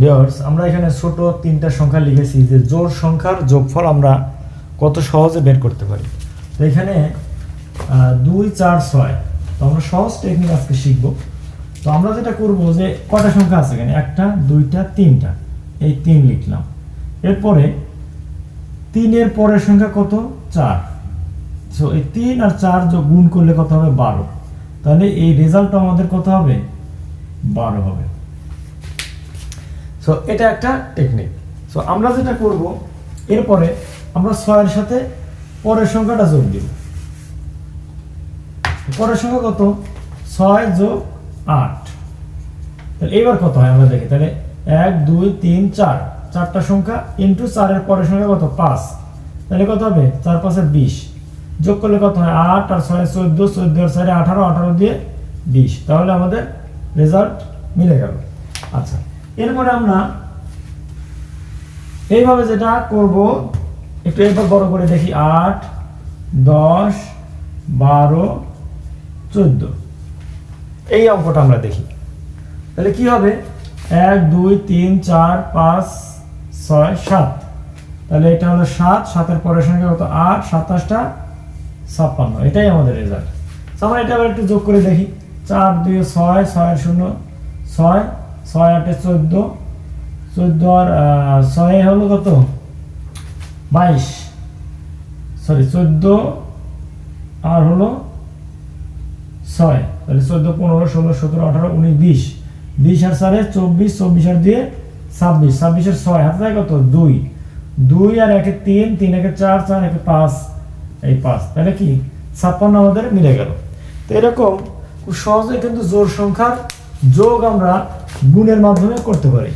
Viewers আমরা এখানে ছোট তিনটা সংখ্যা লিখেছি যে জোর সংখ্যার যোগফল আমরা কত সহজে বের করতে পারি। তো এখানে দুই, চার, ছয়। তো আমরা সহজ টেকনিক আজকে শিখব। তো আমরা যেটা করব যে কটা সংখ্যা আছে এখানে? একটা, দুইটা, তিনটা। এই তিন লিখলাম। এরপরে তিনের পরের সংখ্যা কত? চার। সো এই তিন আর চার গুণ করলে কত হবে? বারো। তাহলে এই রেজাল্টটা আমাদের কত হবে? বারো হবে। সো এটা একটা টেকনিক সো আমরা যেটা করব, এরপরে আমরা ছয়ের সাথে পরের সংখ্যাটা যোগ দিব। পরের সংখ্যা কত? ছয় যোগ আট। তাহলে এবার কত হয় আমরা দেখি? তাহলে এক, দুই, তিন, চার। চারটা সংখ্যা ইন্টু চারের পরের সংখ্যা কত? পাঁচ। তাহলে কত হবে? চার পাঁচে বিশ। যোগ করলে কত হয়? আট আর ছয় চোদ্দ চোদ্দ আর চারে আঠারো আঠারো দিয়ে বিশ। তাহলে আমাদের রেজাল্ট মিলে গেল। আচ্ছা। এরপরে আমরা এইভাবে যেটা করব, একটু এরপর বড় করে দেখি, আট, দশ, বারো, চোদ্দ। এই অঙ্কটা আমরা দেখি। তাহলে কি হবে? এক, দুই, তিন, চার, পাঁচ, ছয়, সাত। তাহলে এটা হলো সাত, সাতের পরের সংখ্যা কত? আট, সাতাশটা, ছাপ্পান্ন। এটাই আমাদের রেজাল্ট আমরা এটা আবার একটু যোগ করে দেখি। চার, দুই, ছয় ছয় শূন্য, ছয় ছয় আটে চোদ্দ চোদ্দ আর ছয় হলো কত? বাইশ। সরি চোদ্দ আর হলো ছয়। তাহলে চোদ্দ, পনেরো, ষোলো, সতেরো, আঠারো, উনিশ, বিশ। বিশ আর সাড়ে চব্বিশ চব্বিশ আর দিয়ে ছাব্বিশ। ছাব্বিশের ছয়, হাতে থাকে কত? দুই। দুই আর একে তিন তিন একে চার চার একে পাঁচ। এই পাঁচ। তাহলে কি? ছাপ্পান্ন আমাদের মিলে গেল। তো এরকম খুব সহজে কিন্তু জোর সংখ্যার যোগ আমরা গুণের মাধ্যমে করতে পারি।